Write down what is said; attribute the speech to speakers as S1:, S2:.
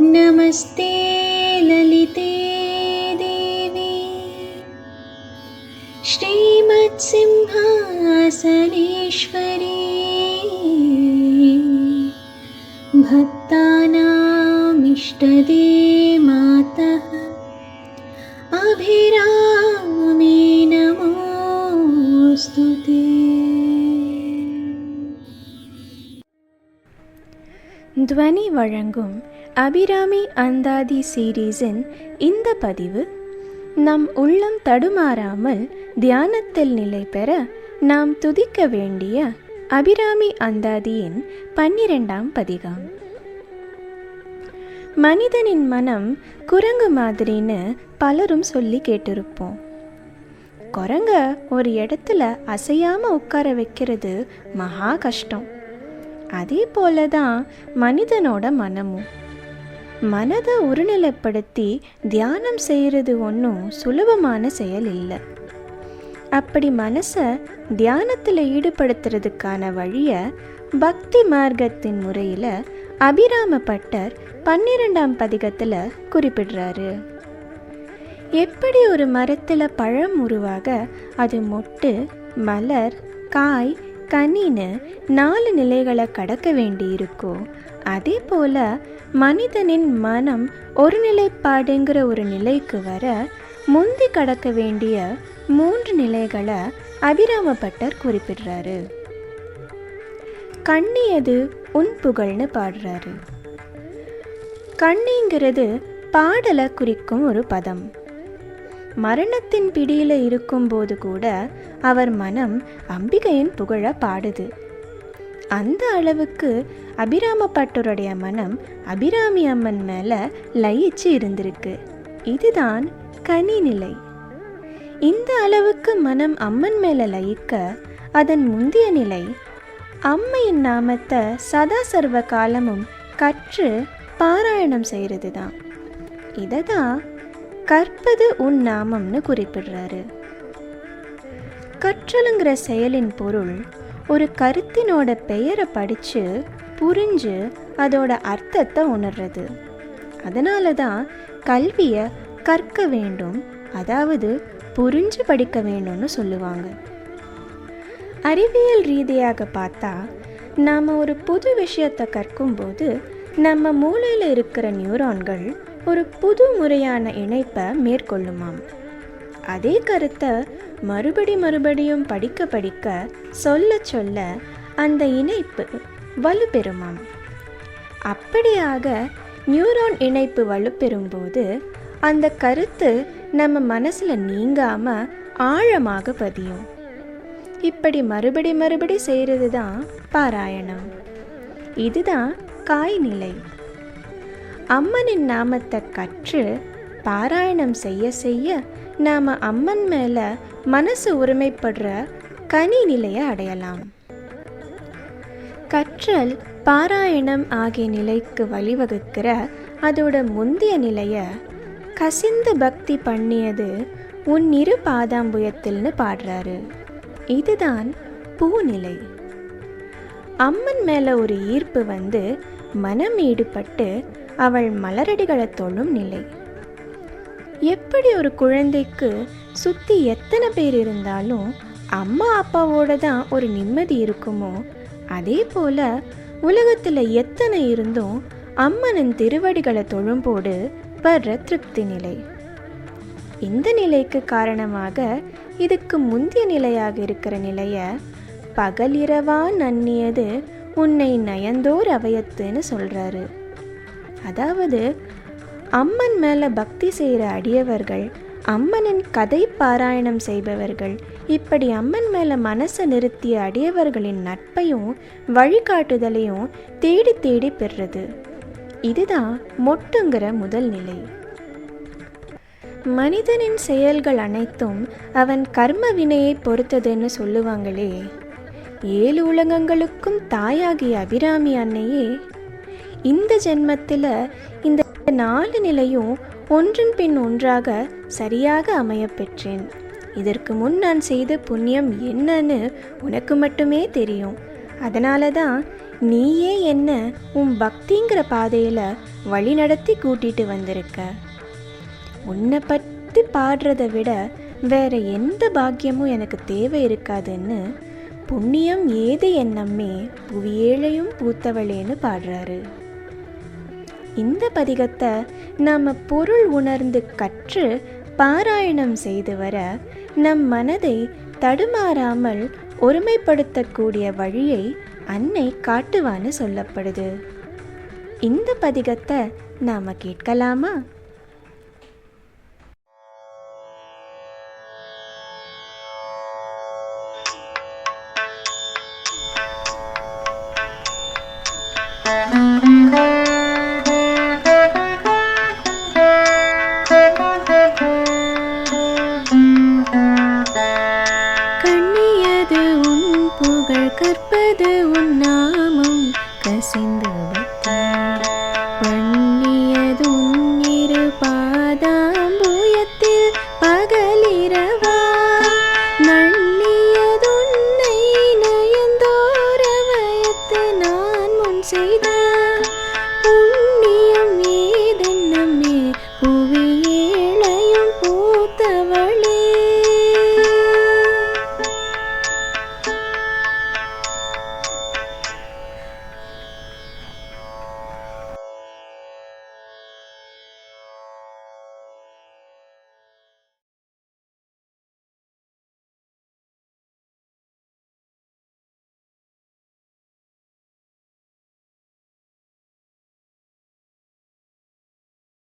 S1: नमस्ते ललिते देवी। श्रीमत्सिंहासनेश्वरी। भक्तानामिष्टदे मातः
S2: துவனி வழங்கும் அபிராமி அந்தாதி சீரீஸின் இந்த பதிவு நம் உள்ளம் தடுமாறாமல் தியானத்தில் நிலை பெற நாம் துதிக்க வேண்டிய அபிராமி அந்தாதியின் பன்னிரெண்டாம் பதிகம் மனிதனின் மனம் குரங்கு மாதிரின்னு பலரும் சொல்லி கேட்டிருப்போம் குரங்க ஒரு இடத்துல அசையாமல் உட்கார வைக்கிறது மகா கஷ்டம் அதே போல தான் மனிதனோட மனமும். மனதை ஒருநிலைப்படுத்தி தியானம் செய்கிறது ஒன்றும் சுலபமான செயல் இல்லை. அப்படி மனசை தியானத்தில் ஈடுபடுத்துறதுக்கான வழியை பக்தி மார்க்கத்தின் முறையில் அபிராம பட்டர் பன்னிரெண்டாம் பதிகத்தில் குறிப்பிடுறாரு. எப்படி ஒரு மரத்தில் பழம் உருவாக அது மொட்டு மலர் காய் கனின்னு நாலு நிலைகளை கடக்க வேண்டியிருக்கோ? அதே போல மனிதனின் மனம் ஒரு நிலைப்பாடுங்கிற ஒரு நிலைக்கு வர முந்தி கடக்க வேண்டிய மூன்று நிலைகளை அபிராமப்பட்டர் குறிப்பிடுறாரு. கண்ணியது உன் புகழ்னு பாடுறாரு. கண்ணிங்கிறது பாடலை குறிக்கும் ஒரு பதம். மரணத்தின் பிடியில் இருக்கும்போது கூட அவர் மனம் அம்பிகையின் புகழ பாடுது. அந்த அளவுக்கு அபிராமப்பட்டருடைய மனம் அபிராமி அம்மன் மேலே லயிச்சு இருந்திருக்கு. இதுதான் கனி நிலை. இந்த அளவுக்கு மனம் அம்மன் மேலே லயிக்க அதன் முந்திய நிலை அம்மையின் நாமத்தை சதா சர்வ காலமும் கற்று பாராயணம் செய்கிறது தான் இதை தான் கற்பது உன் நாமம்னு குறிப்பிடுறாரு. கற்றலுங்கிற செயலின் பொருள் ஒரு கருத்தினோட பெயரை படித்து புரிஞ்சு அதோட அர்த்தத்தை உணர்றது. அதனால தான் கல்வியை கற்க வேண்டும் அதாவது புரிஞ்சு படிக்க வேண்டும்னு சொல்லுவாங்க. அறிவியல் ரீதியாக பார்த்தா நாம் ஒரு புது விஷயத்தை கற்கும்போது நம்ம மூளையில் இருக்கிற நியூரான்கள் ஒரு புது முறையான இணைப்பை மேற்கொள்ளுமாம். அதே கருத்தை மறுபடி மறுபடியும் படிக்க படிக்க சொல்ல சொல்ல அந்த இணைப்பு வலுப்பெறுமாம். அப்படியாக நியூரான் இணைப்பு வலுப்பெறும்போது அந்த கருத்து நம்ம மனசில் நீங்காமல் ஆழமாக பதியும். இப்படி மறுபடி மறுபடி செய்கிறது தான் பாராயணம். இதுதான் காய்நிலை அம்மனின் நாமத்தை கற்று பாராயணம் செய்ய செய்ய நாம் அம்மன் மேலே மனசு உரிமைப்படுற கனி நிலையை அடையலாம். கற்றல் பாராயணம் ஆகிய நிலைக்கு வழிவகுக்கிற அதோட முந்திய நிலையை கசிந்து பக்தி பண்ணியது உன் இரு பாதாம்புயத்தில்னு பாடுறாரு. இதுதான் பூநிலை. அம்மன் மேலே ஒரு ஈர்ப்பு வந்து மனம் ஈடுபட்டு அவள் மலரடிகளை தொழும் நிலை. எப்படி ஒரு குழந்தைக்கு சுற்றி எத்தனை பேர் இருந்தாலும் அம்மா அப்பாவோட தான் ஒரு நிம்மதி இருக்குமோ அதே போல் உலகத்தில் எத்தனை இருந்தும் அம்மனின் திருவடிகளை தொழும்போடு வர்ற திருப்தி நிலை. இந்த நிலைக்கு காரணமாக இதுக்கு முந்திய நிலையாக இருக்கிற நிலைய பகலிரவா நன்னியது உன்னை நயந்தோர் அவயத்துன்னு சொல்கிறாரு அதாவது அம்மன் மேலே பக்தி செய்கிற அடியவர்கள் அம்மனின் கதை பாராயணம் செய்பவர்கள் இப்படி அம்மன் மேலே மனசை நிறுத்திய அடியவர்களின் நட்பையும் வழிகாட்டுதலையும் தேடி தேடி பெறுறது. இதுதான் மொட்டுங்கிற முதல் நிலை. மனிதனின் செயல்கள் அனைத்தும் அவன் கர்ம வினையை பொறுத்ததுன்னு சொல்லுவாங்களே. ஏழு உலகங்களுக்கும் தாயாகிய அபிராமி அன்னையே இந்த ஜென்மத்தில் இந்த நாலு நிலையும் ஒன்றன் பின் ஒன்றாக சரியாக அமையப்பெற்றேன் இதற்கு முன் நான் செய்த புண்ணியம் என்னன்னு உனக்கு மட்டுமே தெரியும். அதனால தான் நீயே என்ன உன் பக்திங்கிற பாதையில் வழி நடத்தி கூட்டிட்டு வந்திருக்க. உன்னை பற்றி பாடுறதை விட வேற எந்த பாக்கியமும் எனக்கு தேவை இருக்காதுன்னு புண்ணியம் ஏது என்னம்மே புவியேழையும் பூத்தவளேன்னு பாடுறாரு. இந்த பதிகத்தை நாம் பொருள் உணர்ந்து கற்று பாராயணம் செய்து வர நம் மனதை தடுமாறாமல் ஒருமைப்படுத்தக்கூடிய வழியை அன்னை காட்டுவான்னு சொல்லப்படுது இந்த பதிகத்தை நாம் கேட்கலாமா Mm-hmm. கற்பது உன்னா